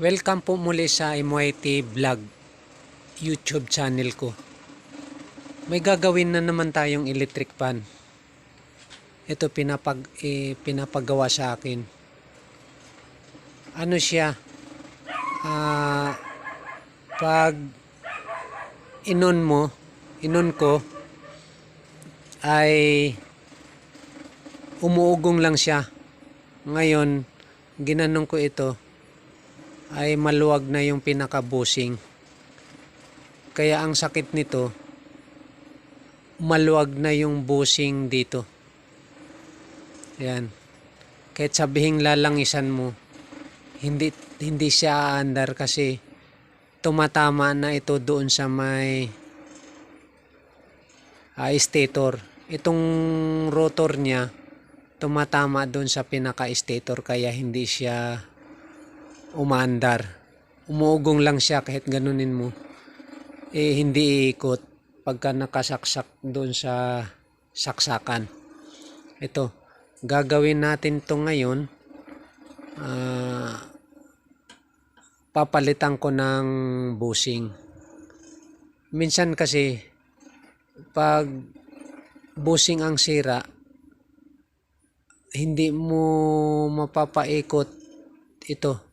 Welcome po muli sa MYT Vlog YouTube channel ko. May gagawin na naman tayong electric pan. Ito pinapag eh, pinapagawa sa akin. Ano siya? Ah pag inon mo, inon ko ay umuugong lang siya. Ngayon, ginanong ko ito ay maluwag na yung pinaka-bushing. Kaya ang sakit nito, maluwag na yung bushing dito. Yan. Kahit sabihing lalangisan mo, hindi hindi siya aandar kasi tumatama na ito doon sa may ah, stator. Itong rotor niya, tumatama doon sa pinaka-stator kaya hindi siya umaandar. Umuugong lang siya kahit ganunin mo. Eh, hindi iikot pagka nakasaksak doon sa saksakan. Ito, gagawin natin to ngayon. Ah, papalitan ko ng bushing. Minsan kasi, pag bushing ang sira, hindi mo mapapaikot ito.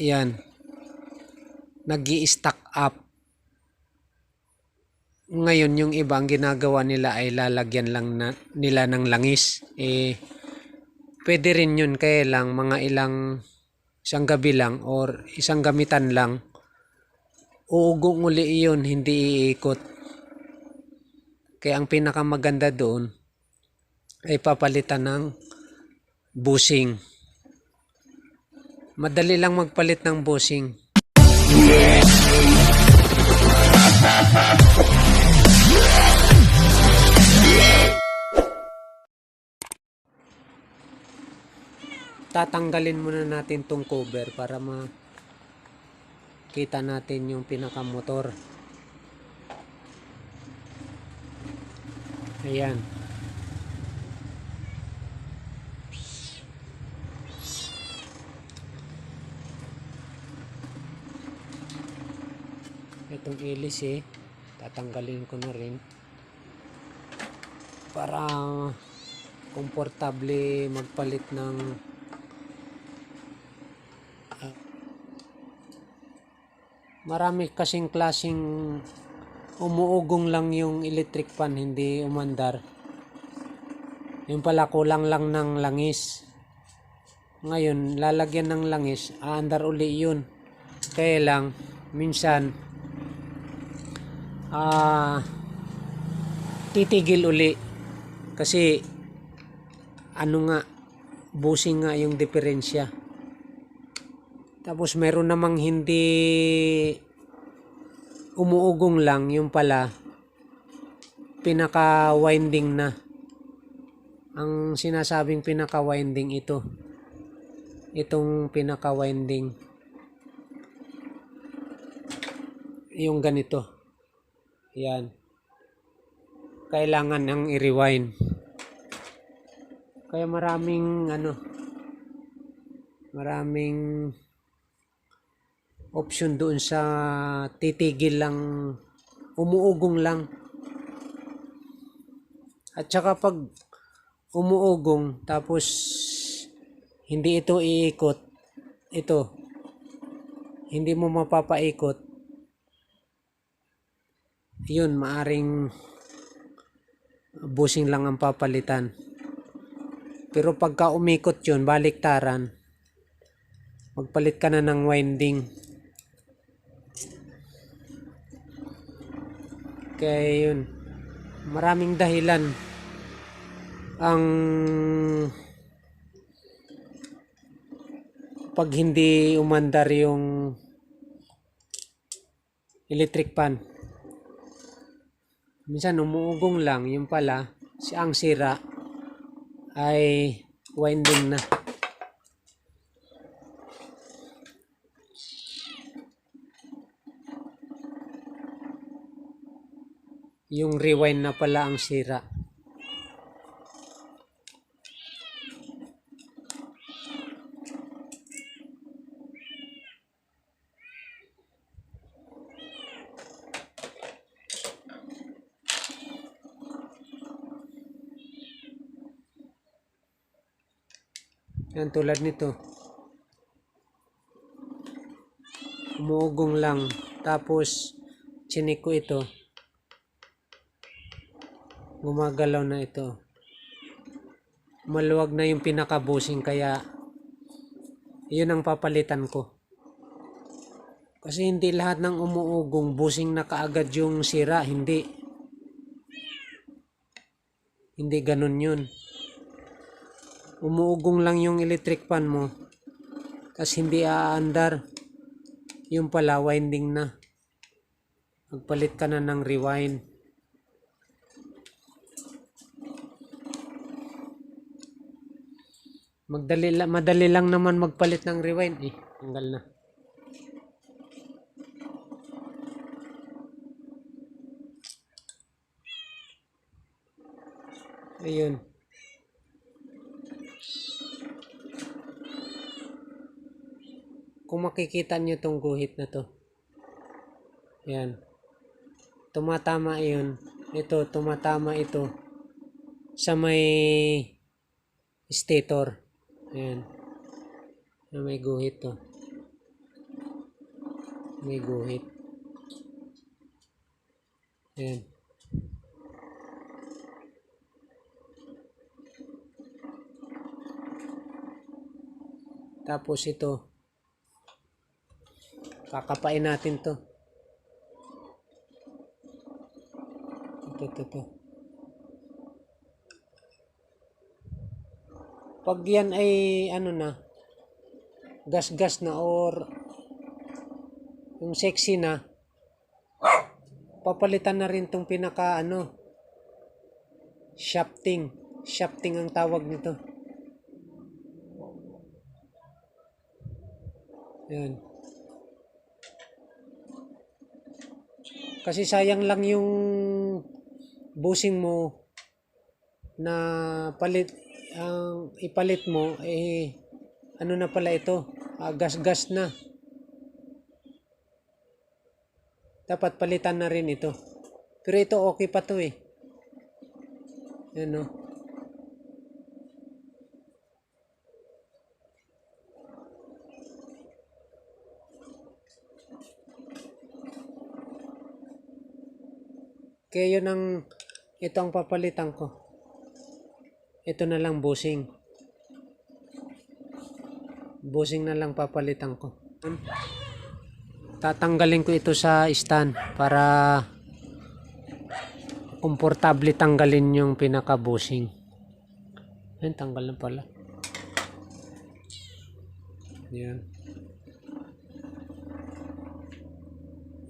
Yan. nag stack up. Ngayon, yung iba ang ginagawa nila ay lalagyan lang na, nila ng langis. Eh, pwede rin yun kaya lang mga ilang isang gabi lang or isang gamitan lang. Uugong uli yun, hindi iikot. Kaya ang pinakamaganda doon ay papalitan ng bushing. Madali lang magpalit ng bushing. Tatanggalin muna natin tong cover para ma kita natin yung pinakamotor. Ayan. Itong ilis eh. Tatanggalin ko na rin. Para komportable magpalit ng ah, marami kasing klasing umuugong lang yung electric fan hindi umandar. Yung pala kulang lang ng langis. Ngayon lalagyan ng langis aandar uli yun. Kaya lang minsan ah titigil uli. Kasi ano nga busing nga yung diferensya. Tapos meron namang hindi umuugong lang yung pala pinaka winding na. Ang sinasabing pinaka winding ito. Itong pinaka winding yung ganito yan. Kailangan ng i-rewind. Kaya maraming ano maraming option doon sa titigil lang umuugong lang. At saka pag umuugong tapos hindi ito iikot ito hindi mo mapapaikot yun maaring busing lang ang papalitan. Pero pagka umikot yun baliktaran magpalit ka na ng winding. Kaya yun maraming dahilan ang pag hindi umandar yung electric pan minsan umuugong lang yung pala si ang sira ay winding na. Yung rewind na pala ang sira Yan tulad nito. Umuugong lang. Tapos, chinik ko ito. Gumagalaw na ito. Maluwag na yung pinakabusing kaya yun ang papalitan ko. Kasi hindi lahat ng umuugong busing na kaagad yung sira. Hindi. Hindi ganun yun. Umuugong lang yung electric fan mo. Tapos hindi aandar. Yung pala winding na. Magpalit ka na ng rewind. Magdali la, madali lang naman magpalit ng rewind eh. Tanggal na. Ayun. Kung makikita nyo tong guhit na to. Yan. Tumatama yun. Ito, tumatama ito. Sa may stator. Ayan. Na may guhit to. May guhit. Ayan. Tapos ito. Kakapain natin to. Ito, ito, ito. Pag yan ay ano na, gas-gas na or yung sexy na, papalitan na rin tong pinaka ano, shafting. Shafting ang tawag nito. Yan. Kasi sayang lang yung busing mo na palit ang ipalit mo eh ano na pala ito? Ah, gas-gas na. Dapat palitan na rin ito. Pero ito okay pa to eh. Yan o kaya yun ang ito ang papalitan ko ito na lang busing. Busing na lang papalitan ko. Tatanggalin ko ito sa stand para komportable tanggalin yung pinaka busing. Ayun, tanggal na pala. Yan.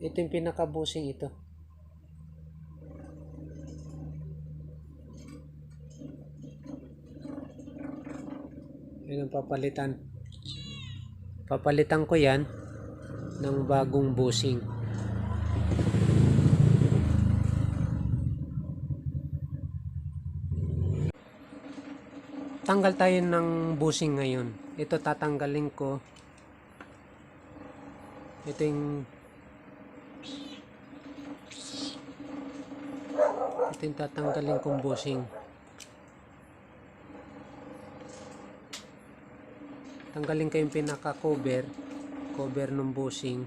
Ito yung pinaka busing ito. Yun ang papalitan. Papalitan ko yan ng bagong busing. Tanggal tayo ng busing ngayon. Ito tatanggalin ko. Ito yung ito yung tatanggalin kong busing. Tanggalin ko yung pinaka cover cover ng busing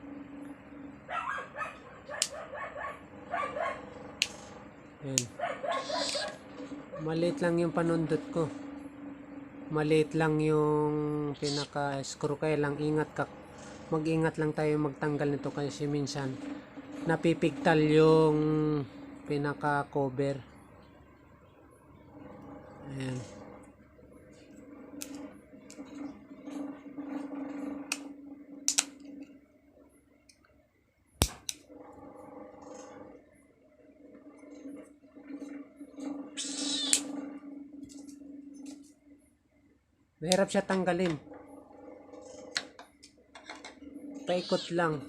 yan maliit lang yung panundot ko. Maliit lang yung pinaka screw kaya lang ingat ka. Mag ingat lang tayo magtanggal nito kasi minsan napipigtal yung pinaka cover ayan Mahirap siya tanggalin. Paikot lang.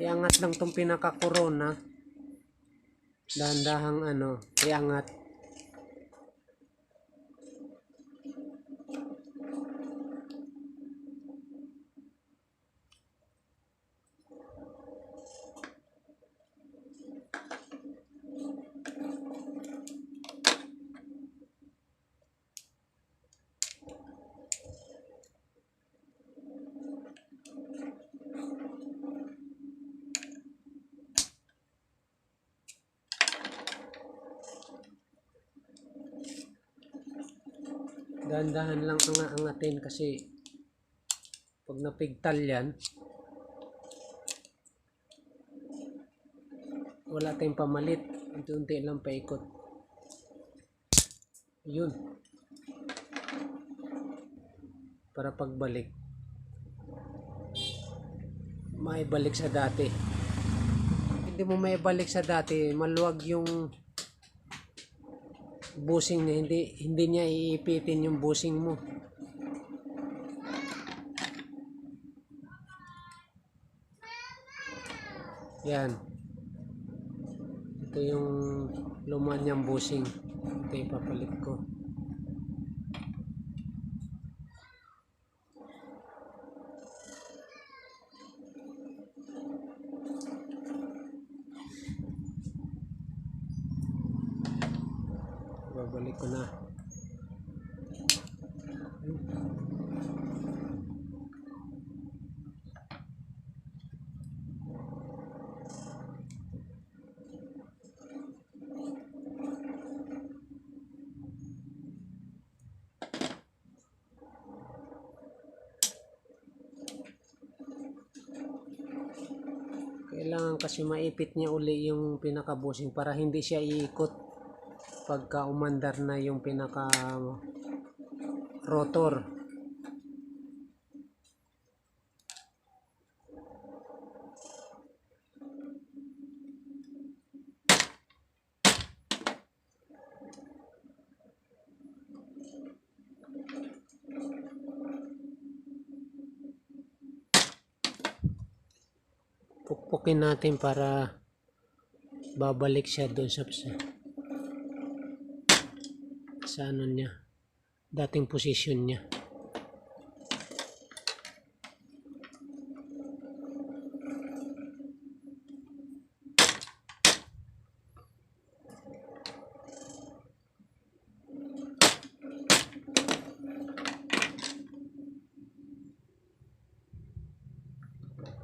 Iangat lang tong pinaka-corona. Dahan-dahang ano, iangat. Dahan-dahan lang ang angatin kasi pag napigtal yan, wala tayong pamalit. Unti-unti lang paikot. Yun. Para pagbalik, maibalik sa dati. Hindi mo maibalik sa dati, maluwag yung busing niya, hindi, hindi niya iipitin yung busing mo. Yan. Ito yung luman niyang busing. Ito ipapalit ko. Babalik ko na. Kailangan kasi maipit niya uli yung pinakabusing para hindi siya iikot pagka umandar na yung pinaka rotor. Pukpukin natin para babalik siya doon sa sa, ano niya dating posisyon niya.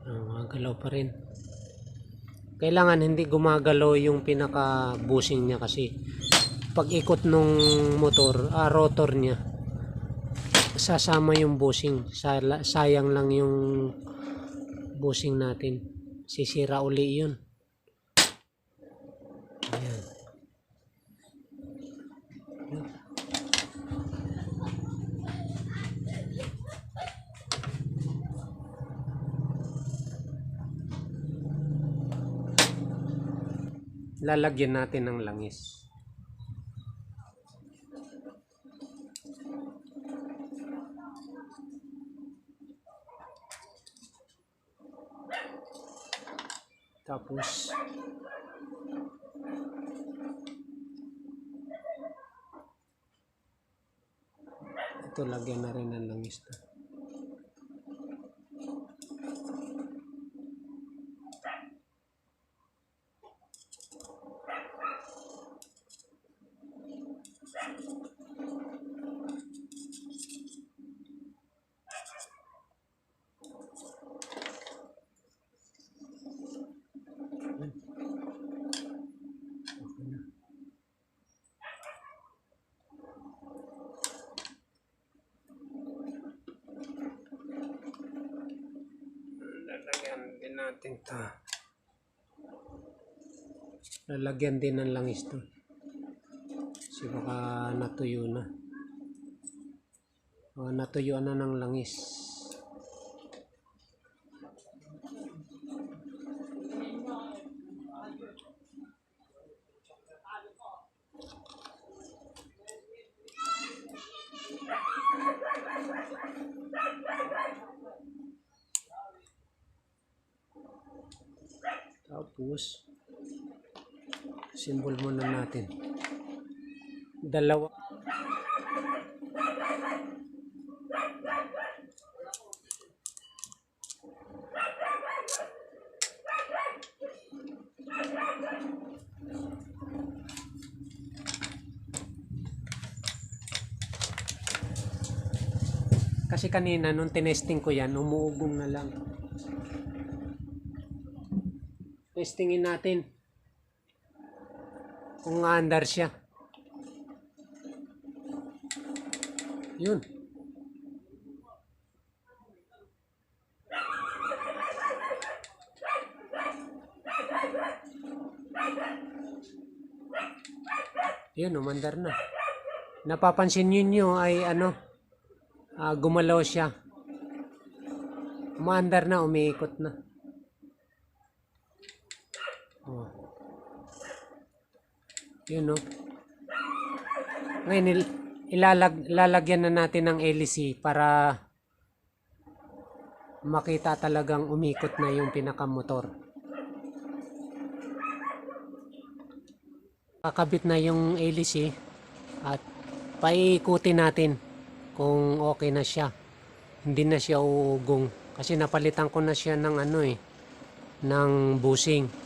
Ah, gumagalaw pa rin. Kailangan hindi gumagalaw yung pinaka busing niya kasi pag ikot nung motor, ah, rotor niya. Sasama yung busing Sala, sayang lang yung busing natin. Sisira uli yun. Ayan. lalagyan natin ng langis Tapos ito lagyan na rin ng langis to. Okay na. Lalagyan din natin to. Lalagyan din ng langis to. Kasi baka natuyo na. Baka natuyuan na ng langis. Tapos, symbol muna natin. Dalawa. Kasi kanina nung tinesting ko yan, umuugong na lang. Testingin natin kung andar siya. Yun. Yun, umandar na. Napapansin ninyo ay ano, ah, gumalaw siya. Umaandar na, umiikot na. Oh. Yun, no. Ngayon, il- ilalag, lalagyan na natin ng LC para makita talagang umikot na yung pinakamotor. Kakabit na yung LC at paikutin natin kung okay na siya. Hindi na siya uugong kasi napalitan ko na siya ng ano eh ng busing.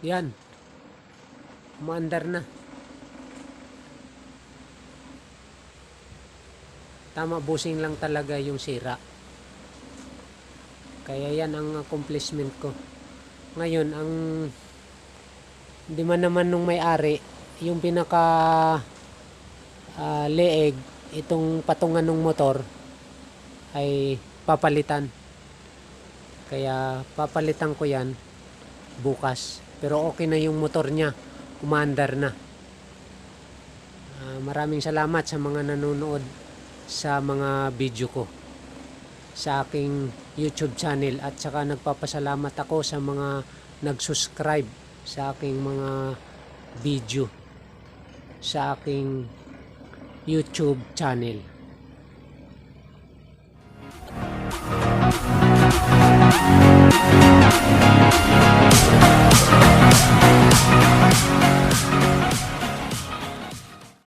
Yan. Umaandar na. Tama, busing lang talaga yung sira. Kaya yan ang accomplishment ko. Ngayon, ang di man naman nung may-ari, yung pinaka ah, leeg, itong patungan ng motor, ay papalitan. Kaya papalitan ko yan bukas. Pero okay na yung motor niya. Umaandar na. Uh, maraming salamat sa mga nanonood sa mga video ko sa aking YouTube channel at saka nagpapasalamat ako sa mga nag-subscribe sa aking mga video sa aking YouTube channel. Thank you.